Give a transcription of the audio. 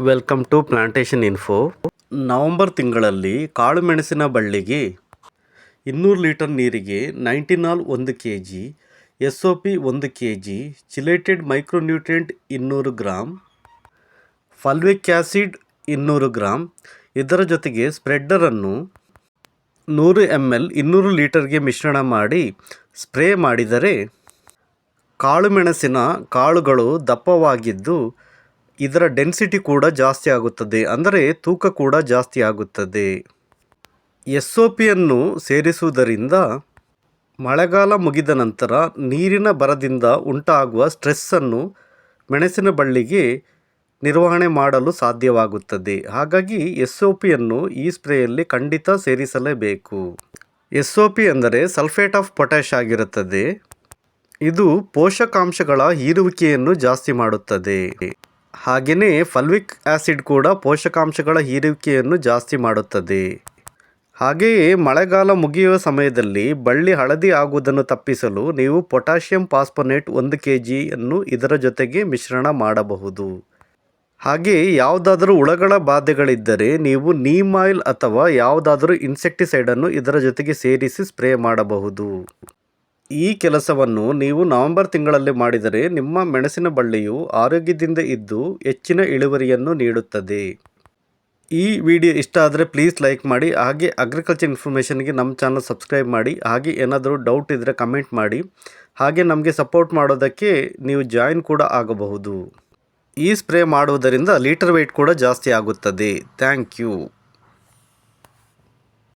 Welcome to plantation info November ತಿಂಗಳಲ್ಲಿ ಕಾಳುಮೆಣಸಿನ ಬಳ್ಳಿಗೆ ಇನ್ನೂರು ಲೀಟರ್ ನೀರಿಗೆ ನೈಂಟಿನಾಲ್ ಒಂದು K G S O P ಒಂದು ಕೆ ಜಿ ಚಿಲೇಟೆಡ್ ಮೈಕ್ರೋನ್ಯೂಟ್ರಿಯೆಂಟ್ ಇನ್ನೂರು ಗ್ರಾಮ್ ಫಲ್ವಿಕ್ ಆ್ಯಸಿಡ್ ಇನ್ನೂರು ಗ್ರಾಮ್ ಇದರ ಜೊತೆಗೆ ಸ್ಪ್ರೆಡ್ಡರನ್ನು ನೂರು ಎಂ ಎಲ್ ಇನ್ನೂರು ಲೀಟರ್ಗೆ ಮಿಶ್ರಣ ಮಾಡಿ ಸ್ಪ್ರೇ ಮಾಡಿದರೆ ಕಾಳುಮೆಣಸಿನ ಕಾಳುಗಳು ದಪ್ಪವಾಗಿದ್ದು ಇದರ ಡೆನ್ಸಿಟಿ ಕೂಡ ಜಾಸ್ತಿ ಆಗುತ್ತದೆ. ಅಂದರೆ ತೂಕ ಕೂಡ ಜಾಸ್ತಿ ಆಗುತ್ತದೆ. ಎಸ್ ಒ ಪಿಯನ್ನು ಸೇರಿಸುವುದರಿಂದ ಮಳೆಗಾಲ ಮುಗಿದ ನಂತರ ನೀರಿನ ಬರದಿಂದ ಉಂಟಾಗುವ ಸ್ಟ್ರೆಸ್ಸನ್ನು ಮೆಣಸಿನ ಬಳ್ಳಿಗೆ ನಿರ್ವಹಣೆ ಮಾಡಲು ಸಾಧ್ಯವಾಗುತ್ತದೆ. ಹಾಗಾಗಿ ಎಸ್ ಒ ಪಿಯನ್ನು ಈ ಸ್ಪ್ರೇಯಲ್ಲಿ ಖಂಡಿತ ಸೇರಿಸಲೇಬೇಕು. ಎಸ್ ಒ ಪಿ ಅಂದರೆ ಸಲ್ಫೇಟ್ ಆಫ್ ಪೊಟ್ಯಾಶ್ ಆಗಿರುತ್ತದೆ. ಇದು ಪೋಷಕಾಂಶಗಳ ಹೀರುವಿಕೆಯನ್ನು ಜಾಸ್ತಿ ಮಾಡುತ್ತದೆ. ಹಾಗೆಯೇ ಫಲ್ವಿಕ್ ಆ್ಯಸಿಡ್ ಕೂಡ ಪೋಷಕಾಂಶಗಳ ಹೀರಿಕೆಯನ್ನು ಜಾಸ್ತಿ ಮಾಡುತ್ತದೆ. ಹಾಗೆಯೇ ಮಳೆಗಾಲ ಮುಗಿಯುವ ಸಮಯದಲ್ಲಿ ಬಳ್ಳಿ ಹಳದಿ ಆಗುವುದನ್ನು ತಪ್ಪಿಸಲು ನೀವು ಪೊಟ್ಯಾಷಿಯಂ ಪಾಸ್ಪೊನೇಟ್ ಒಂದು ಕೆ ಜಿಯನ್ನು ಇದರ ಜೊತೆಗೆ ಮಿಶ್ರಣ ಮಾಡಬಹುದು. ಹಾಗೆ ಯಾವುದಾದರೂ ಹುಳಗಳ ಬಾಧೆಗಳಿದ್ದರೆ ನೀವು ನೀಮ್ ಆಯಿಲ್ ಅಥವಾ ಯಾವುದಾದರೂ ಇನ್ಸೆಕ್ಟಿಸೈಡನ್ನು ಇದರ ಜೊತೆಗೆ ಸೇರಿಸಿ ಸ್ಪ್ರೇ ಮಾಡಬಹುದು. ಈ ಕೆಲಸವನ್ನು ನೀವು ನವೆಂಬರ್ ತಿಂಗಳಲ್ಲಿ ಮಾಡಿದರೆ ನಿಮ್ಮ ಮೆಣಸಿನ ಬಳ್ಳಿಯು ಆರೋಗ್ಯದಿಂದ ಇದ್ದು ಹೆಚ್ಚಿನ ಇಳುವರಿಯನ್ನು ನೀಡುತ್ತದೆ. ಈ ವಿಡಿಯೋ ಇಷ್ಟ ಆದರೆ ಪ್ಲೀಸ್ ಲೈಕ್ ಮಾಡಿ, ಹಾಗೆ ಅಗ್ರಿಕಲ್ಚರ್ ಇನ್ಫಾರ್ಮೇಷನ್ಗೆ ನಮ್ಮ ಚಾನಲ್ ಸಬ್ಸ್ಕ್ರೈಬ್ ಮಾಡಿ, ಹಾಗೆ ಏನಾದರೂ ಡೌಟ್ ಇದ್ದರೆ ಕಮೆಂಟ್ ಮಾಡಿ. ಹಾಗೆ ನಮಗೆ ಸಪೋರ್ಟ್ ಮಾಡೋದಕ್ಕೆ ನೀವು ಜಾಯಿನ್ ಕೂಡ ಆಗಬಹುದು. ಈ ಸ್ಪ್ರೇ ಮಾಡುವುದರಿಂದ ಲೀಟರ್ ವೆಯ್ಟ್ ಕೂಡ ಜಾಸ್ತಿ ಆಗುತ್ತದೆ. Thank you.